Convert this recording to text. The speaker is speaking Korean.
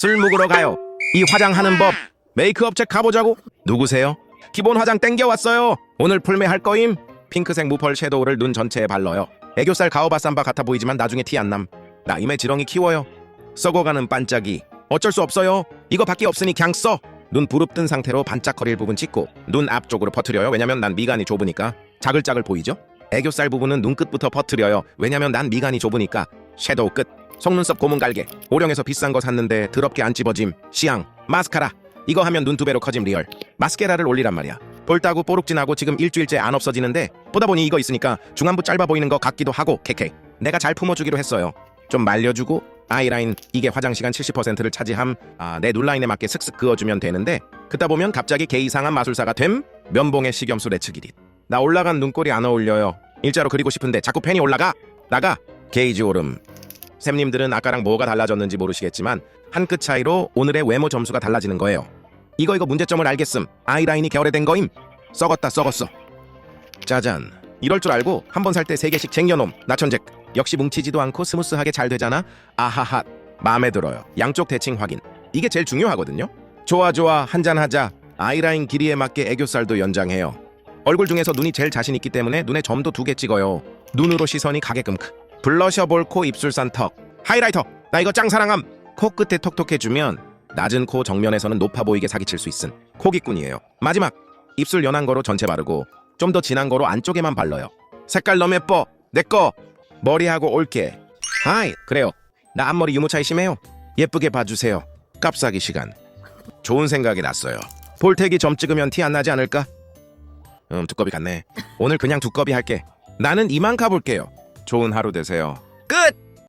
술 묵으러 가요. 이 화장하는 법 메이크업 책 가보자고. 누구세요? 기본 화장 땡겨왔어요. 오늘 풀메 할 거임. 핑크색 무펄 섀도우를 눈 전체에 발라요. 애교살 가오바 삼바 같아 보이지만 나중에 티 안 남. 나 임에 지렁이 키워요. 썩어가는 반짝이. 어쩔 수 없어요. 이거 밖에 없으니 그냥 써. 눈 부릅뜬 상태로 반짝거릴 부분 찍고 눈 앞쪽으로 퍼트려요. 왜냐면 난 미간이 좁으니까. 자글자글 보이죠? 애교살 부분은 눈끝부터 퍼트려요. 왜냐면 난 미간이 좁으니까. 섀도우 끝. 속눈썹 고문 갈게. 오령에서 비싼 거 샀는데 더럽게 안 찝어짐. 시앙. 마스카라. 이거 하면 눈 두 배로 커짐 리얼. 마스케라를 올리란 말이야. 볼따구 뽀록진하고 지금 일주일째 안 없어지는데 보다 보니 이거 있으니까 중안부 짧아 보이는 거 같기도 하고 케케. 내가 잘 품어주기로 했어요. 좀 말려주고 아이라인 이게 화장 시간 70%를 차지함. 아, 내 눈라인에 맞게 슥슥 그어주면 되는데 그다 보면 갑자기 개 이상한 마술사가 됨. 면봉의 식염수 레츠기릿. 나 올라간 눈꼬리 안 어울려요. 일자로 그리고 싶은데 자꾸 펜이 올라가. 나가. 게이지 오름. 샘님들은 아까랑 뭐가 달라졌는지 모르시겠지만 한 끗 차이로 오늘의 외모 점수가 달라지는 거예요. 이거 이거 문제점을 알겠음. 아이라인이 결여된 거임. 썩었다 썩었어. 짜잔. 이럴 줄 알고 한 번 살 때 세 개씩 쟁여놈. 나천잭. 역시 뭉치지도 않고 스무스하게 잘 되잖아. 아하하. 마음에 들어요. 양쪽 대칭 확인. 이게 제일 중요하거든요. 좋아 좋아 한잔 하자. 아이라인 길이에 맞게 애교살도 연장해요. 얼굴 중에서 눈이 제일 자신 있기 때문에 눈에 점도 두 개 찍어요. 눈으로 시선이 가게끔 크. 블러셔 볼코 입술산 턱. 하이라이터. 나 이거 짱 사랑함. 코 끝에 톡톡해주면 낮은 코 정면에서는 높아 보이게 사기칠 수 있음. 코기꾼이에요. 마지막 입술 연한 거로 전체 바르고 좀 더 진한 거로 안쪽에만 발라요. 색깔 너무 예뻐. 내 거. 머리하고 올게. 하이. 그래요. 나 앞머리 유무 차이 심해요. 예쁘게 봐주세요. 깝싸기 시간. 좋은 생각이 났어요. 볼텍이 점 찍으면 티 안 나지 않을까? 음 두꺼비 같네. 오늘 그냥 두꺼비 할게. 나는 이만 가볼게요. 좋은 하루 되세요. 끝.